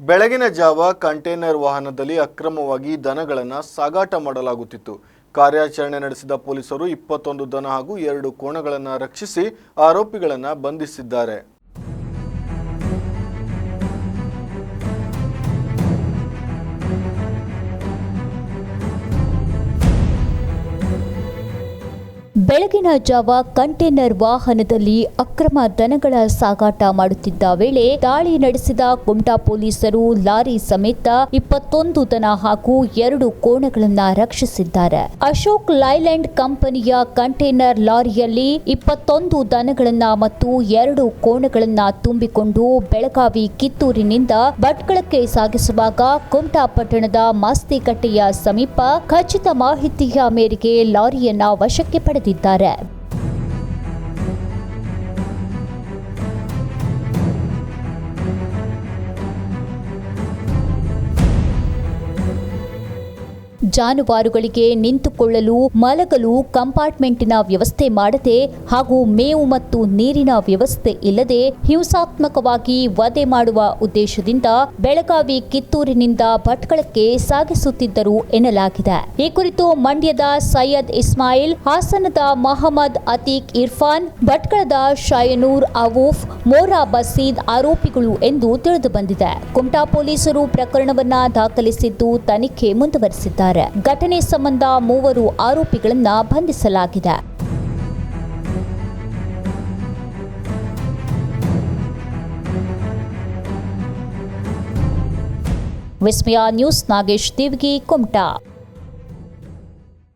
ಬೆಳಗಿನ ಜಾವ ಕಂಟೈನರ್ ವಾಹನದಲ್ಲಿ ಅಕ್ರಮವಾಗಿ ದನಗಳನ್ನು ಸಾಗಾಟ ಮಾಡಲಾಗುತ್ತಿತ್ತು. ಕಾರ್ಯಾಚರಣೆ ನಡೆಸಿದ ಪೊಲೀಸರು ಇಪ್ಪತ್ತೊಂದು ದನ ಹಾಗೂ ಎರಡು ಕೋಣಗಳನ್ನು ರಕ್ಷಿಸಿ ಆರೋಪಿಗಳನ್ನು ಬಂಧಿಸಿದ್ದಾರೆ. ಬೆಳಗಿನ ಜಾವ ಕಂಟೈನರ್ ವಾಹನದಲ್ಲಿ ಅಕ್ರಮ ದನಗಳ ಸಾಗಾಟ ಮಾಡುತ್ತಿದ್ದ ವೇಳೆ ದಾಳಿ ನಡೆಸಿದ ಕುಮಟಾ ಪೊಲೀಸರು ಲಾರಿ ಸಮೇತ ಇಪ್ಪತ್ತೊಂದು ದನ ಹಾಗೂ ಎರಡು ಕೋಣಗಳನ್ನ ರಕ್ಷಿಸಿದ್ದಾರೆ. ಅಶೋಕ್ ಲೈಲ್ಯಾಂಡ್ ಕಂಪನಿಯ ಕಂಟೈನರ್ ಲಾರಿಯಲ್ಲಿ ಇಪ್ಪತ್ತೊಂದು ದನಗಳನ್ನ ಮತ್ತು ಎರಡು ಕೋಣಗಳನ್ನ ತುಂಬಿಕೊಂಡು ಬೆಳಗಾವಿ ಕಿತ್ತೂರಿನಿಂದ ಭಟ್ಕಳಕ್ಕೆ ಸಾಗಿಸುವಾಗ ಕುಮಟಾ ಪಟ್ಟಣದ ಮಾಸ್ತಿಕಟ್ಟೆಯ ಸಮೀಪ ಖಚಿತ ಮಾಹಿತಿಯ ಮೇರೆಗೆ ಲಾರಿಯನ್ನ ವಶಕ್ಕೆ ಪಡೆದಿದ್ದಾರೆ. ನೀಡಿದ್ದಾರೆ ಜಾನುವಾರುಗಳಿಗೆ ನಿಂತುಕೊಳ್ಳಲು, ಮಲಗಲು, ಕಂಪಾರ್ಟ್ಮೆಂಟಿನ ವ್ಯವಸ್ಥೆ ಮಾಡದೆ ಹಾಗೂ ಮೇವು ಮತ್ತು ನೀರಿನ ವ್ಯವಸ್ಥೆ ಇಲ್ಲದೆ ಹಿಂಸಾತ್ಮಕವಾಗಿ ವಧೆ ಮಾಡುವ ಉದ್ದೇಶದಿಂದ ಬೆಳಗಾವಿ ಕಿತ್ತೂರಿನಿಂದ ಭಟ್ಕಳಕ್ಕೆ ಸಾಗಿಸುತ್ತಿದ್ದರು ಎನ್ನಲಾಗಿದೆ. ಈ ಕುರಿತು ಮಂಡ್ಯದ ಸೈಯದ್ ಇಸ್ಮಾಯಿಲ್, ಹಾಸನದ ಮಹಮ್ಮದ್ ಅತೀಕ್ ಇರ್ಫಾನ್, ಭಟ್ಕಳದ ಶಾಯನೂರ್ ಅವೂಫ್ ಮೋರಾ ಬಸೀದ್ ಆರೋಪಿಗಳು ಎಂದು ತಿಳಿದುಬಂದಿದೆ. ಕುಮಟಾ ಪೊಲೀಸರು ಪ್ರಕರಣವನ್ನ ದಾಖಲಿಸಿದ್ದು ತನಿಖೆ ಮುಂದುವರೆಸಿದ್ದಾರೆ. ಘಟನೆ ಸಂಬಂಧ ಮೂವರು ಆರೋಪಿಗಳನ್ನು ಬಂಧಿಸಲಾಗಿದೆ. ವಿಸ್ಮಯ ನ್ಯೂಸ್ ನಾಗೇಶ್ ದೇವ್ಗಿ ಕುಮಟಾ.